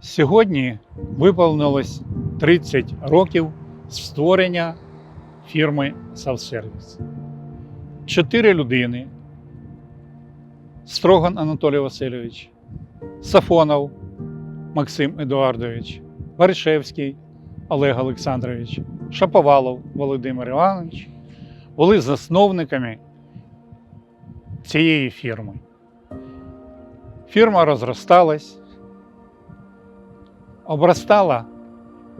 Сьогодні виповнилось 30 років з створення фірми Савсервіс. Чотири людини: Строган Анатолій Васильович, Сафонов Максим Едуардович, Баришевський Олег Олександрович, Шаповалов Володимир Іванович були засновниками цієї фірми. Фірма розросталась, обростала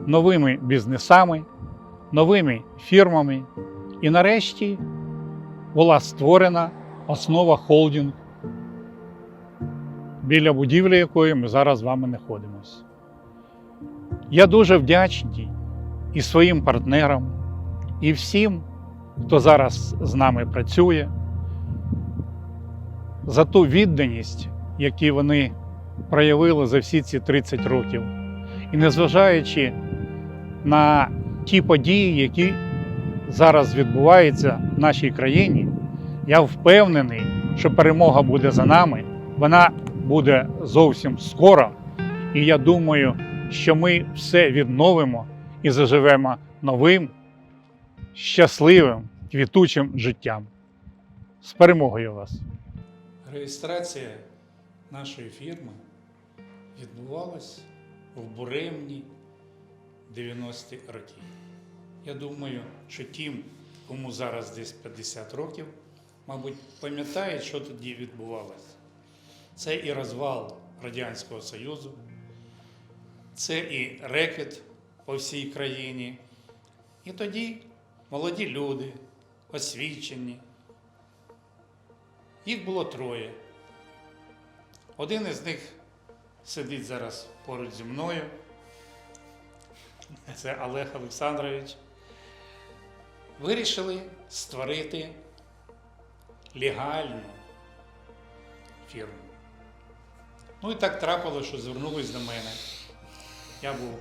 новими бізнесами, новими фірмами, і нарешті була створена основа холдинг, біля будівлі якої ми зараз з вами знаходимося. Я дуже вдячний і своїм партнерам, і всім, хто зараз з нами працює, за ту відданість, яку вони проявили за всі ці 30 років. І незважаючи на ті події, які зараз відбуваються в нашій країні, я впевнений, що перемога буде за нами. Вона буде зовсім скоро. І я думаю, що ми все відновимо і заживемо новим, щасливим, квітучим життям. З перемогою вас! Реєстрація нашої фірми відбувалась в буремні 90-ті роки. Я думаю, що тим, кому зараз десь 50 років, мабуть, пам'ятають, що тоді відбувалося. Це і розвал Радянського Союзу, це і рекет по всій країні. І тоді молоді люди, освічені, їх було троє. Один із них сидить зараз поруч зі мною. Це Олег Олександрович. Вирішили створити легальну фірму. Ну і так трапилося, що звернулись до мене. Я був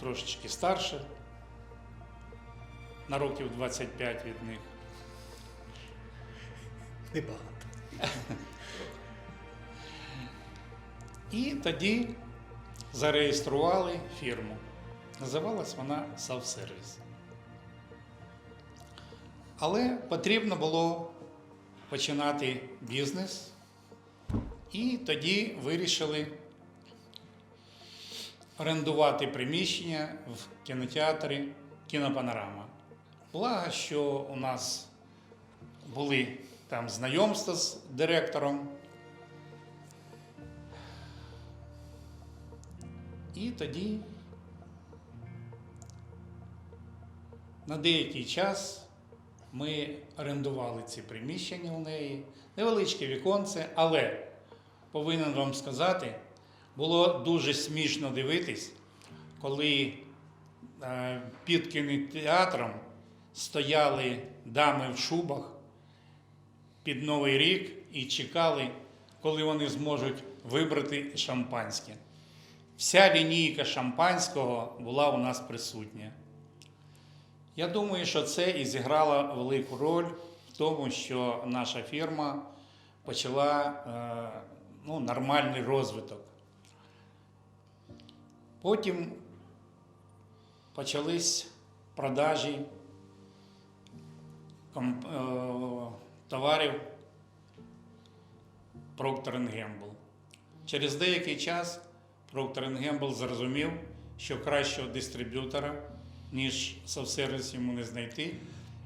трошечки старше, на років 25 від них. Небагато. І тоді зареєстрували фірму. Називалась вона Савсервіс. Але потрібно було починати бізнес, і тоді вирішили орендувати приміщення в кінотеатрі Кінопанорама. Благо, що у нас були там знайомства з директором. І тоді на деякий час ми орендували ці приміщення у неї, невеличке віконце, але повинен вам сказати, було дуже смішно дивитись, коли е, під кінотеатром стояли дами в шубах під Новий рік і чекали, коли вони зможуть вибрати шампанське. Вся лінійка шампанського була у нас присутня. Я думаю, що це і зіграло велику роль в тому, що наша фірма почала е, ну, нормальний розвиток. Потім почались продажі е, товарів Procter Gamble. Через деякий час Procter Gamble зрозумів, що кращого дистриб'ютора, ніж Совсервіс йому не знайти.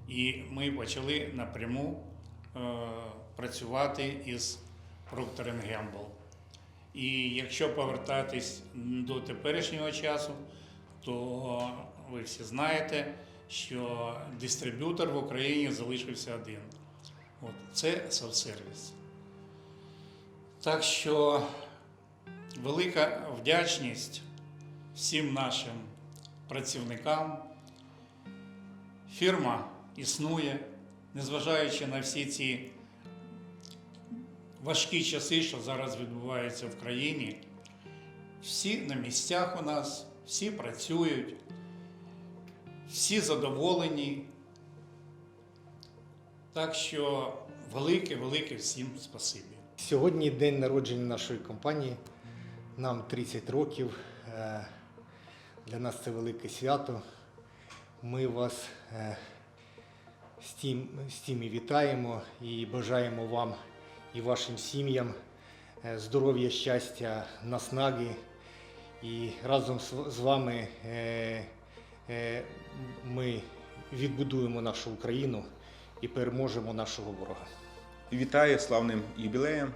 І ми почали напряму е, працювати із Procter Gamble. І якщо повертатись до теперішнього часу, то ви всі знаєте, що дистриб'ютор в Україні залишився один. От, це Совсервіс. Так що велика вдячність всім нашим працівникам. Фірма існує, незважаючи на всі ці важкі часи, що зараз відбуваються в країні. Всі на місцях у нас, всі працюють, всі задоволені. Так що велике, велике всім спасибі. Сьогодні день народження нашої компанії. Нам 30 років. Е, Для нас це велике свято. Ми вас е, з тим, з тим і вітаємо і бажаємо вам і вашим сім'ям е, здоров'я, щастя, наснаги. І разом з, вами ми відбудуємо нашу Україну і переможемо нашого ворога. Вітаю славним юбілеєм.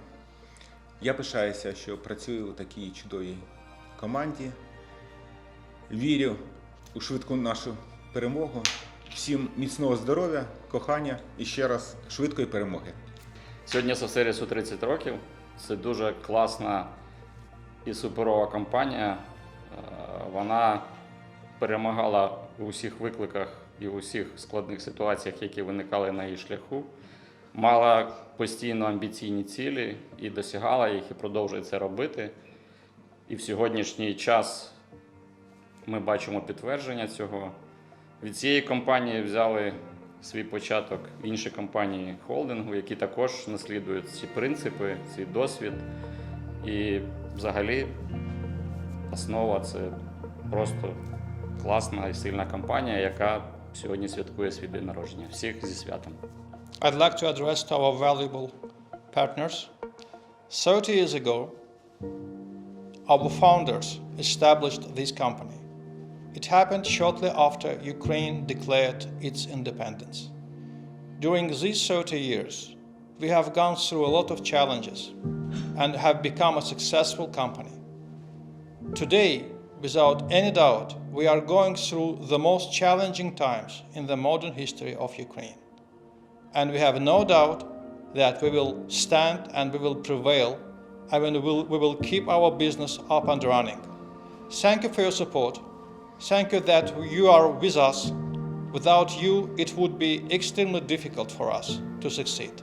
Я пишаюся, що працюю у такій чудовій команді. Вірю у швидку нашу перемогу. Всім міцного здоров'я, кохання і ще раз швидкої перемоги. Сьогодні Сосерісу 30 років. Це дуже класна і суперова компанія. Е, Вона перемагала у всіх викликах і у всіх складних ситуаціях, які виникали на її шляху. Мала постійно амбіційні цілі і досягала їх, і продовжує це робити. І в сьогоднішній час ми бачимо підтвердження цього. Від цієї компанії взяли свій початок інші компанії холдингу, які також наслідують ці принципи, цей досвід. І взагалі основа це просто класна і сильна компанія, яка сьогодні святкує свій день народження. Всіх зі святом. I'd like to address to our valuable partners. 30 years ago, our founders established this company. It happened shortly after Ukraine declared its independence. During these 30 years, we have gone through a lot of challenges and have become a successful company. Today, without any doubt, we are going through the most challenging times in the modern history of Ukraine and we have no doubt that we will stand and we will prevail and we will, we will keep our business up and running. Thank you for your support. Thank you that you are with us. Without you, it would be extremely difficult for us to succeed.